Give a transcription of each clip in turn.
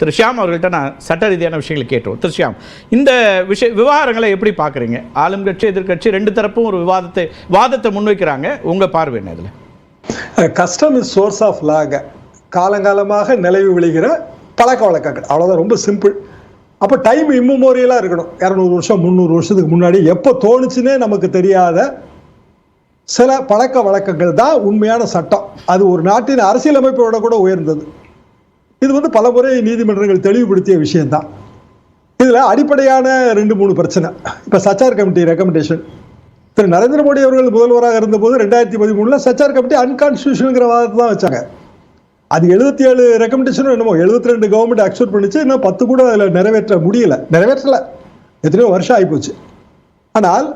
திரு ஷியாம் அவர்கள்ட்ட நான் சட்ட ரீதியான விஷயங்களை கேட்டோம் திரு ஷியாம் இந்த விஷய விவகாரங்களை எப்படி பார்க்குறீங்க? ஆளும் கட்சி எதிர்கட்சி ரெண்டு தரப்பும் ஒரு விவாதத்தை வாதத்தை முன்வைக்கிறாங்க. உங்கள் பார்வை என்ன இதில்? Custom is source of law காலங்காலமாக நிலவி விழுகிற பழக்க வழக்கங்கள். அவ்வளோதான் ரொம்ப சிம்பிள் அப்போ டைம் இம்மெமோரியலாக இருக்கணும். இரநூறு வருஷம் முந்நூறு வருஷத்துக்கு முன்னாடி எப்போ தோணுச்சுன்னே நமக்கு தெரியாத சில பழக்க வழக்கங்கள் தான் உண்மையான சட்டம். அது ஒரு நாட்டின் அரசியலமைப்போட கூட உயர்ந்தது. இது வந்து பல முறை நீதிமன்றங்கள் தெளிவுபடுத்திய விஷயம்தான். இதில் அடிப்படையான ரெண்டு மூணு பிரச்சனை. இப்போ சச்சார் கமிட்டி ரெக்கமெண்டேஷன் திரு நரேந்திர மோடி அவர்கள் முதல்வராக இருந்தபோது ரெண்டாயிரத்தி பதிமூணில் சச்சார் கமிட்டி அன்கான்ஸ்டியூஷனுங்கிற வாதத்தை தான் வச்சாங்க. அது எழுபத்தி ஏழு ரெக்கமெண்டேஷனும் என்னமோ எழுபத்தி ரெண்டு கவர்மெண்ட் அக்செப்ட் பண்ணிச்சு. இன்னும் பத்து கூட அதில் நிறைவேற்ற முடியல. நிறைவேற்றல. எத்தனையோ வருஷம் ஆகிப்போச்சு ஆனால்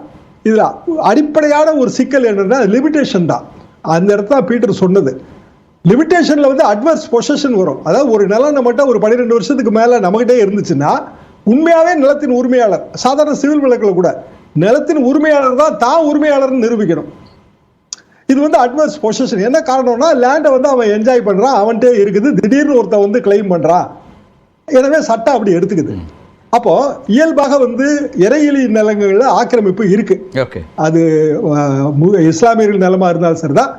இதில் அடிப்படையான ஒரு சிக்கல் என்னென்னா லிமிட்டேஷன் தான். அந்த இடத்துல பீட்டர் சொன்னது. லிமிட்டேஷனில் வந்து அட்வர்ஸ் பொசஷன் வரும். அதாவது ஒரு நிலம் நம்மகிட்ட ஒரு பன்னிரெண்டு வருஷத்துக்கு மேலே நம்மகிட்டே இருந்துச்சுன்னா உண்மையாகவே நிலத்தின் உரிமையாளர் சாதாரண சிவில் வழக்கில் கூட நிலத்தின் உரிமையாளர் தான் தான் உரிமையாளர்னு நிரூபிக்கணும். இது வந்து அட்வர்ஸ் பொசிஷன் என்ன காரணம்னா லேண்டை வந்து அவன் என்ஜாய் பண்றான் அவன்கிட்ட இருக்குது. திடீர்னு ஒருத்தன் வந்து கிளைம் பண்றான். எனவே சட்டம் அப்படி எடுத்துக்குது. அப்போ இயல்பாக வந்து இறையிலி நிலங்கள்ல ஆக்கிரமிப்பு இருக்கு. ஓகே. அது இஸ்லாமியர்கள் நிலமா இருந்தாலும் சரிதான்.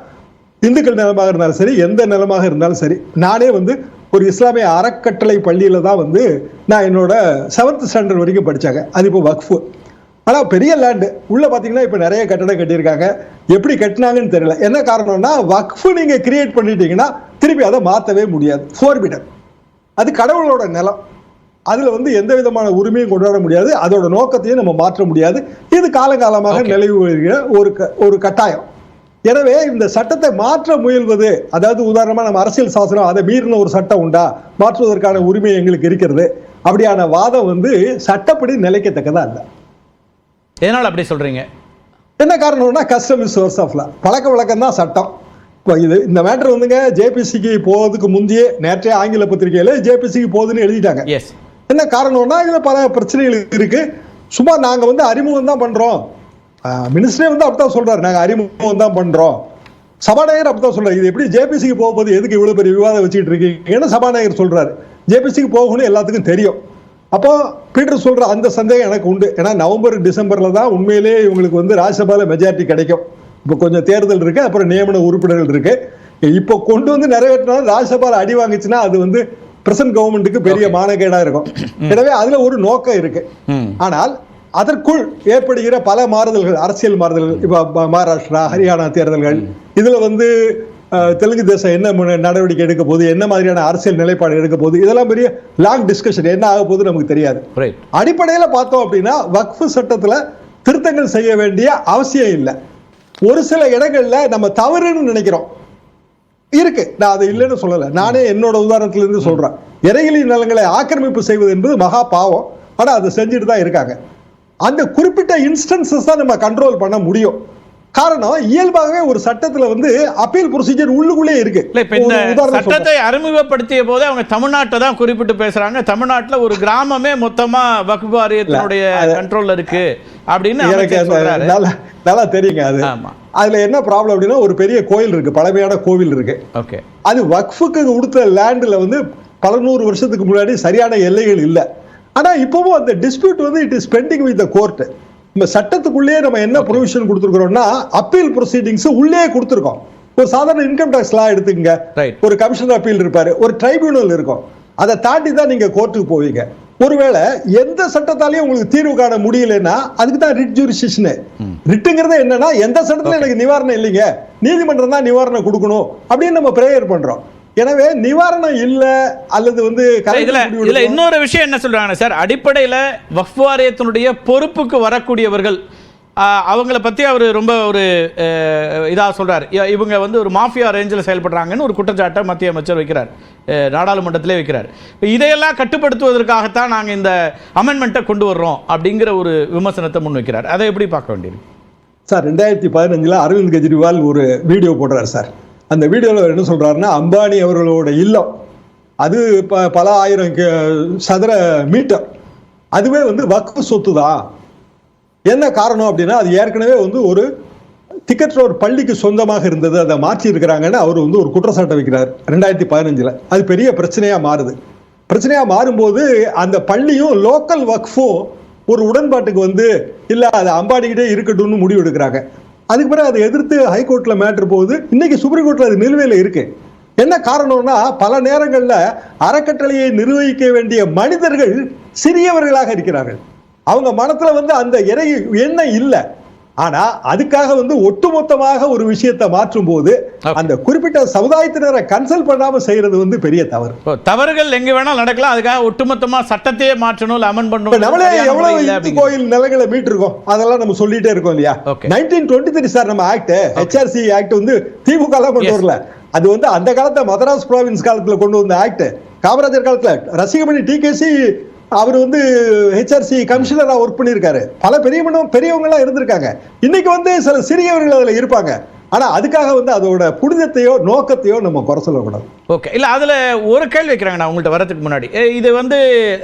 இந்துக்கள் நிலமாக இருந்தாலும் சரி எந்த நிலமாக இருந்தாலும் சரி நானே வந்து ஒரு இஸ்லாமிய அறக்கட்டளை பள்ளியில தான் வந்து நான் என்னோட செவன்த் ஸ்டாண்டர்ட் வரைக்கும் படிச்சாங்க. அது இப்போ வக்ஃபு. ஆனா பெரிய லேண்டு உள்ள பாத்தீங்கன்னா இப்போ நிறைய கட்டடம் கட்டியிருக்காங்க. எப்படி கட்டினாங்கன்னு தெரியல. என்ன காரணம்னா வக்ஃபு நீங்க கிரியேட் பண்ணிட்டீங்கன்னா திருப்பி அதை மாற்றவே முடியாது. ஃபோர்பிடன் அது கடவுளோட நிலம். அதுல வந்து எந்த விதமான உரிமையும் கொண்டாட முடியாது. அதோட நோக்கத்தையும் நம்ம மாற்ற முடியாது. இது காலகாலமாக Okay. நிலவி ஒரு க- ஒரு கட்டாயம். எனவே இந்த சட்டத்தை மாற்ற முயல்வது அதாவது உதாரணமா நம்ம அரசியல் சாசனம் அதை மீறின ஒரு சட்டம் உண்டா? மாற்றுவதற்கான உரிமை எங்களுக்கு இருக்கிறது. அப்படியான வாதம் வந்து சட்டப்படி நிலைக்கத்தக்கதா இல்லை. எதனால் அப்படி சொல்றீங்க? என்ன காரணம்னா custom is source of law பழக்க வழக்கம் தான் சட்டம். இப்போ இது இந்த மேட்டர் வந்துங்க ஜேபிசிக்கு போவதுக்கு முந்தையே நேற்றைய ஆங்கில பத்திரிகையில ஜேபிசிக்கு போகுதுன்னு எழுதிட்டாங்க. என்ன காரணம்னா இதுல பல பிரச்சனைகள் இருக்கு. சும்மா நாங்க வந்து அறிமுகம் தான் பண்றோம். மினிஸ்டரே வந்து அப்படித்தான் சொல்றாரு. நாங்க அறிமுகம் தான் பண்றோம். சபாநாயகர் அப்படித்தான் சொல்றாரு. இது எப்படி ஜேபிசிக்கு போகும்போது எதுக்கு இவ்வளவு பெரிய விவாதம் வச்சுட்டு இருக்கீங்கன்னு சபாநாயகர் சொல்றாரு? ஜேபிசிக்கு போகணும்னு எல்லாத்துக்கும் தெரியும். அப்போ பீட்டர் சொல்ற அந்த சந்தேகம் எனக்கு உண்டு. ஏன்னா நவம்பர் டிசம்பர்ல தான் உண்மையிலேயே இவங்களுக்கு வந்து ராஜ்யசபால மெஜாரிட்டி கிடைக்கும். இப்போ கொஞ்சம் தேர்தல் இருக்கு அப்புறம் நியமன உறுப்பினர்கள் இருக்கு. இப்போ கொண்டு வந்து நிறைவேற்றினாலும் ராஜ்யசபால அடி வாங்குச்சுன்னா அது வந்து பிரசன்ட் கவர்மெண்ட்டுக்கு பெரிய மானக்கேடா இருக்கும். எனவே அதுல ஒரு நோக்கம் இருக்கு. ஆனால் அதற்குள் ஏற்படுகிற பல மாறுதல்கள் அரசியல் மாறுதல்கள் இப்போ மகாராஷ்டிரா ஹரியானா தேர்தல்கள் இதுல வந்து தெலுங்கு தேசம் என்ன நடவடிக்கை எடுக்க போகுது என்ன மாதிரியான அரசியல் நிலைப்பாடு எடுக்க போகுது இதெல்லாம் பெரிய லாங் டிஸ்கஷன் என்ன ஆக போகுது நமக்கு தெரியாது. ரைட் அடிப்படையில பார்த்தோம் அப்படின்னா வக்ஃபு சட்டத்துல திருத்தங்கள் செய்ய வேண்டிய அவசியம் இல்லை. ஒரு சில இடங்கள்ல நம்ம தவறுன்னு நினைக்கிறோம். இருக்கு. நான் அது இல்லைன்னு சொல்லல. நானே என்னோட உதாரணத்துல இருந்து சொல்றேன் இறையிலி நிலங்களை ஆக்கிரமிப்பு செய்வது என்பது மகா பாவம். ஆனா அதை செஞ்சுட்டு தான் இருக்காங்க. அந்த குறிப்பிட்ட இன்ஸ்டன்சஸ் தான் நம்ம கண்ட்ரோல் பண்ண முடியும். காரணம் இயல்பாகவே ஒரு சட்டத்துல வந்து அப்பீல் ப்ரொசீஜர் உள்ளுக்குள்ளே இருக்கு. சட்டத்தை அறிமுகப்படுத்திய போது அவங்க தமிழ்நாட்டை தான் குறிப்பிட்டு பேசுறாங்க. தமிழ்நாட்டுல ஒரு கிராமமே மொத்தமா வக்ஃபு வாரியத்தினுடைய கண்ட்ரோல்ல இருக்கு அப்படின்னு நல்லா நல்லா தெரியுங்க அது. ஆமா. அதுல என்ன ப்ராப்ளம் அப்படின்னா ஒரு பெரிய கோயில் இருக்கு பழமையான கோவில் இருக்கு. ஓகே. அது வக்ஃபுக்கு கொடுத்த லேண்டில் வந்து பல நூறு வருஷத்துக்கு முன்னாடி சரியான எல்லைகள் இல்லை. ஆனா இப்பவும் அந்த டிஸ்பியூட் வந்து it is pending with the court நம்ம சட்டத்துக்குள்ளேயே நம்ம என்ன ப்ரொவிஷன் கொடுத்துருக்கோம்னா அப்பீல் ப்ரொசீடிங்ஸ் உள்ளே கொடுத்துருக்கோம். ஒரு சாதாரண இன்கம் டேக்ஸ் லா எடுத்துக்கங்க. ஒரு கமிஷனர் அப்பீல் இருப்பாரு. ஒரு ட்ரைபியூனல் இருக்கும். அதை தாண்டி தான் நீங்க கோர்ட்டுக்கு போவீங்க. ஒருவேளை எந்த சட்டத்தாலையும் உங்களுக்கு தீர்வு காண முடியலன்னா அதுக்கு தான் ரிட் ஜூரிஸ்டிஷனு ரிட்டுங்கிறது என்னன்னா எந்த சட்டத்துல எனக்கு நிவாரணம் இல்லைங்க. நீதிமன்றம் தான் நிவாரணம் கொடுக்கணும் அப்படின்னு நம்ம பிரேயர் பண்றோம். எனவே நிவாரணம் இல்ல அல்லது வந்து இதுல இதுல. இன்னொரு விஷயம் என்ன சொல்றாங்க சார்? அடிப்படையில வக்ஃப் வாரியத்தினுடைய பொறுப்புக்கு வரக்கூடியவர்கள் அவங்கள பத்தி அவர் ரொம்ப ஒரு அஹ், இதா சொல்றாரு. இ- இவங்க வந்து ஒரு மாஃபியா ரேஞ்சில் செயல்படுறாங்கன்னு ஒரு குற்றச்சாட்டை மத்திய அமைச்சர் வைக்கிறார். நாடாளுமன்றத்திலே வைக்கிறார். இப்ப இதையெல்லாம் கட்டுப்படுத்துவதற்காகத்தான் நாங்க இந்த அமெண்ட்மெண்ட்டை கொண்டு வர்றோம் அப்படிங்கிற ஒரு விமர்சனத்தை முன்வைக்கிறார் அதை எப்படி பார்க்க வேண்டியது சார் ரெண்டாயிரத்தி பதினஞ்சுல அரவிந்த் கெஜ்ரிவால் ஒரு வீடியோ போடுறாரு சார். அந்த வீடியோவில் என்ன சொல்கிறாருன்னா அம்பானி அவர்களோட இல்லம். அது ப- பல ஆயிரம் சதுர மீட்டர். அதுவே வந்து வக்ஃப் சொத்து தான் என்ன காரணம் அப்படின்னா அது ஏற்கனவே வந்து ஒரு திக்கற்ற ஒரு பள்ளிக்கு சொந்தமாக இருந்தது. அதை மாற்றி இருக்கிறாங்கன்னு அவர் வந்து ஒரு குற்றச்சாட்டை வைக்கிறார் ரெண்டாயிரத்தி பதினஞ்சில். அது பெரிய பிரச்சனையாக மாறுது. பிரச்சனையாக மாறும்போது அந்த பள்ளியும் லோக்கல் வக்ஃபும் ஒரு உடன்பாட்டுக்கு வந்து இல்லை அது அம்பாடிக்கிட்டே இருக்கட்டும்னு முடிவு எடுக்கிறாங்க அதுக்கு பிறகு அதை எதிர்த்து ஹைகோர்ட்டில் மேட்ரு போகுது. இன்னைக்கு சுப்ரீம் கோர்ட்டில் அது நிலுவையில் இருக்கு. என்ன காரணம்னா பல நேரங்களில் அறக்கட்டளையை நிர்வகிக்க வேண்டிய மனிதர்கள் சிறியவர்களாக இருக்கிறார்கள். அவங்க மனத்தில் வந்து அந்த இறை எண்ணம் இல்லை. ஆனா அதுக்காக வந்து ஒட்டுமொத்தமாக ஒரு விஷயத்தை மாற்றும் போது. அந்த குறிப்பிட்ட சமுதாயத்தினரை கன்சல்ட் பண்ணாம செய்யறது வந்து பெரிய தவறு தவறுகள் எங்க வேணாலும் நடக்கலாம் அதுக்காக ஒட்டுமொத்தமா சட்டத்தையே மாற்றணும் இப்ப பண்ணணும் நம்மளே எவ்வளவு இந்து. கோயில் நிலங்களை மீட்டிருக்கோம் அதெல்லாம் நம்ம சொல்லிட்டே இருக்கோம் இல்லையா. நைன்டீன் டுவெண்ட்டி த்ரீ சார் நம்ம ஆக்ட் ஹெச்ஆர்சி ஆக்ட் வந்து திமுக எல்லாம் கொண்டு. வரல அது வந்து அந்த காலத்துல மதராஸ் ப்ராவின்ஸ் காலத்துல கொண்டு வந்த ஆக்ட் காமராஜர் காலத்துல ரசிகமணி டிகேசி அவர் வந்து ஹெச்ஆர்சி கமிஷனரா ஒர்க் பண்ணியிருக்காரு. பல பெரிய பெரியவங்க இருந்திருக்காங்க. இன்னைக்கு வந்து சில சிறியவர்கள் அதுல இருப்பாங்க. ஆனா அதுக்காக வந்து அதோட புனிதத்தையோ நோக்கத்தையோ நம்ம குறை சொல்லக்கூடாது. ஓகே இல்ல அதுல ஒரு கேள்வி வைக்கிறாங்க நான் உங்கள்ட்ட வரதுக்கு முன்னாடி. இது வந்து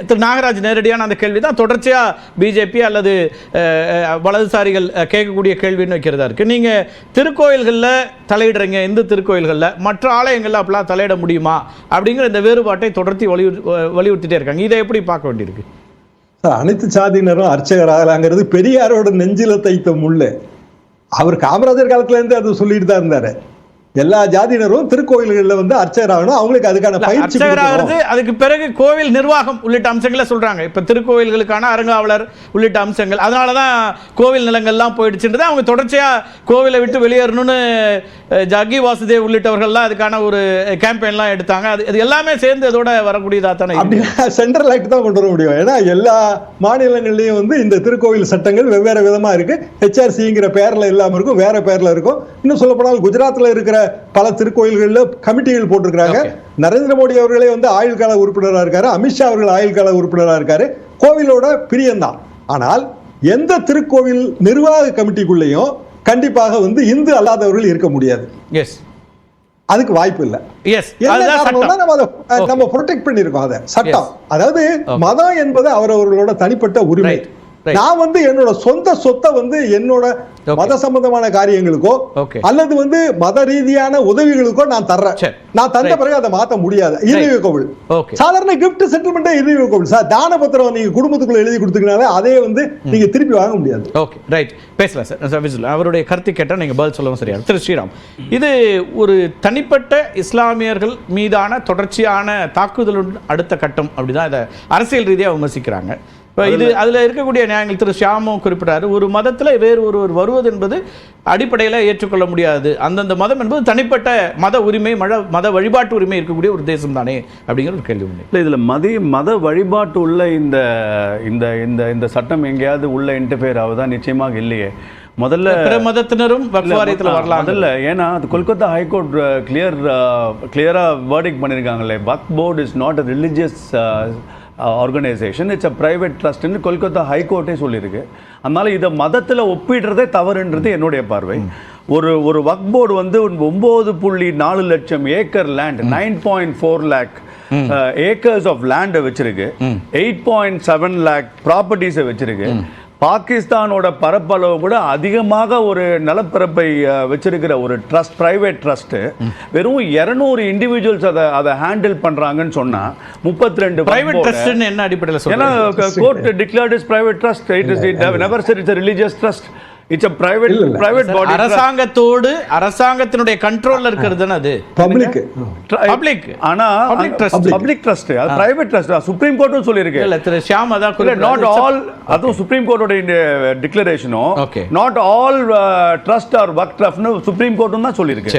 திரு நாகராஜ் நேரடியான அந்த கேள்வி தான் தொடர்ச்சியா பிஜேபி அல்லது வலதுசாரிகள் கேட்கக்கூடிய கேள்வின்னு வைக்கிறதா இருக்கு. நீங்க திருக்கோயில்கள்ல தலையிடுறீங்க இந்து திருக்கோயில்கள்ல. மற்ற ஆலயங்கள்ல அப்படிலாம் தலையிட முடியுமா? அப்படிங்கிற இந்த வேறுபாட்டை தொடர்த்தி வலியுறு வலியுறுத்திட்டே இருக்காங்க. இதை எப்படி பார்க்க வேண்டியிருக்கு? சார் அனைத்து சாதியினரும் அர்ச்சகர் ஆகலாங்கிறது பெரியாரோட நெஞ்சில தைத்த முள்ளு. அவர் காமராஜர் காலத்துல இருந்து அது சொல்லிட்டு தான் இருந்தாரு. எல்லா ஜாதியினரும் திருக்கோயில்கள்ல வந்து அர்ச்சகர் ஆகணும். அவங்களுக்கு அதுக்கான பயிற்சி அர்ச்சகராகிறது. அதுக்கு பிறகு கோவில் நிர்வாகம் உள்ளிட்ட அம்சங்களை சொல்றாங்க. இப்ப திருக்கோயில்களுக்கான அறங்காவலர் உள்ளிட்ட அம்சங்கள். அதனால தான் கோவில் நிலங்கள்லாம் போயிடுச்சுன்றது அவங்க தொடர்ச்சியா கோவிலை விட்டு வெளியேறணும்னு ஜக்கி வாசுதேவ் உள்ளிட்டவர்கள்லாம் அதுக்கான ஒரு கேம்பெயின்லாம் எடுத்தாங்க. அது அது எல்லாமே சேர்ந்து அதோட வரக்கூடியதா தானே. அப்படின்னா சென்ட்ரல் ஆக்ட் தான் கொண்டு வர முடியும். ஏன்னா எல்லா மாநிலங்கள்லயும் வந்து இந்த திருக்கோவில் சட்டங்கள் வெவ்வேறு விதமா இருக்கு. ஹெச்ஆர்சிங்கிற பேர்ல இல்லாம இருக்கும் வேற பேர்ல இருக்கும். இன்னும் சொல்ல போனால் குஜராத்ல இருக்கிற பல திருக்கோயில்கள்ல கமிட்டிகள் போட்டிருக்காங்க Okay. நரேந்திர மோடி அவர்களே வந்து ஆயுள் கால உறுப்பினரா இருக்காரு. அமித்ஷா அவர்கள் ஆயுள் கால உறுப்பினரா இருக்காரு. கோவிலோட பிரியம்தான் ஆனால் எந்த திருக்கோவில் நிர்வாக கமிட்டிக்குள்ளேயும் கண்டிப்பாக வந்து இந்து அல்லாதவர்கள் இருக்க முடியாது. எஸ் அதுக்கு வாய்ப்பு இல்லை. எஸ் நம்ம அதை. நம்ம ப்ரொடெக்ட் பண்ணிருக்கோம் அதை. சட்டம். அதாவது. மதம் என்பது அவரவர்களோட தனிப்பட்ட உரிமை. நான் வந்து என்னோட சொந்த சொத்தை வந்து என்னோட. மத சம்பந்தமான காரியங்களுக்கோ. அல்லது வந்து மத ரீதியான உதவிகளுக்கோ நான் தர்றேன். நான் தந்த. பிறகு அதை மாத்த முடியாது. இறுதி கோவில். சாதாரண கிஃப்ட் செட்டில்மெண்ட்டே இறுதி கோவில் சார் தான பத்திரம் நீங்க குடும்பத்துக்குள்ள எழுதி கொடுத்தீங்கனாலே அதே வந்து நீங்க திருப்பி வாங்க முடியாது. ஓகே ரைட் பேசலாம் சார் அவருடைய கருத்து கேட்டால் நீங்கள் பதில் சொல்லவும் சரியா திரு ஸ்ரீராம் இது ஒரு தனிப்பட்ட இஸ்லாமியர்கள் மீதான தொடர்ச்சியான தாக்குதலுடன் அடுத்த கட்டம். அப்படிதான் இதை அரசியல் ரீதியாக விமர்சிக்கிறாங்க. இப்போ இது அதில் இருக்கக்கூடிய நியாயங்கள் திரு ஷியாமும் குறிப்பிட்டாரு. ஒரு மதத்தில் வேறு ஒருவர் வருவது என்பது அடிப்படையில் ஏற்றுக்கொள்ள முடியாது. அந்தந்த மதம் என்பது தனிப்பட்ட மத உரிமை மத மத வழிபாட்டு உரிமை இருக்கக்கூடிய ஒரு தேசம் தானே அப்படிங்கிற ஒரு கேள்வி உண்டு. இல்லை இதில் மதி மத வழிபாட்டு உள்ள இந்த இந்த இந்த இந்த சட்டம் எங்கேயாவது உள்ள இன்டர்ஃபியர் ஆகுதா? நிச்சயமாக இல்லையே. முதல்ல பிற மதத்தினரும் வக்ஃப் வாரியத்தில் வரலாம் முதல்ல ஏன்னா அது கொல்கத்தா ஹைகோர்ட் கிளியர் கிளியராக verdict பண்ணியிருக்காங்களே Waqf board is not a religious organisation it's a private ட்ரஸ்ட்னு Kolkata ஹைகோர்ட்டே சொல்லியிருக்கு. அதனால இதை மதத்தில் ஒப்பிடுறதே தவறுன்றது என்னுடைய பார்வை. ஒரு ஒரு வக் போர்டு வந்து ஒம்பது புள்ளி நாலு லட்சம் acre land nine point four lakh acres of லேண்டை வச்சிருக்கு. எயிட் பாயிண்ட் செவன் லேக் ப்ராப்பர்ட்டிஸை வச்சிருக்கு. பாகிஸ்தானோட பரப்பளவு கூட அதிகமாக ஒரு நிலப்பரப்பை வச்சிருக்கிற ஒரு ட்ரஸ்ட் பிரைவேட் ட்ரஸ்ட் வெறும் 200 இண்டிவிஜுவல்ஸ் அதை அதை ஹேண்டில் பண்றாங்கன்னு சொன்னா முப்பத்தி ரெண்டு பிரைவேட் ட்ரஸ்ட்னு என்ன அடிப்படையில் ஏன்னா court declared is private trust it is it never it's religious trust. It's private body trust. அரசாங்கத்தோடு அரசாங்கத்தினுடைய கண்ட்ரோல்ல இருக்கிறது தானே அது? Public Public. ஆனா Public trust. பப்ளிக் ட்ரஸ்ட் அது பிரைவேட் ட்ரஸ்ட் சுப்ரீம் கோர்ட்டும் சொல்லியிருக்கு. இல்ல திரு ஷியாம் அதான் இல்ல. நாட் ஆல் அதுவும் சுப்ரீம் கோர்ட்டோட டிக்ளரேஷனும். Not all trust are work ட்ரஸ்ட்னு சுப்ரீம் கோர்ட்டும் தான் சொல்லியிருக்கு.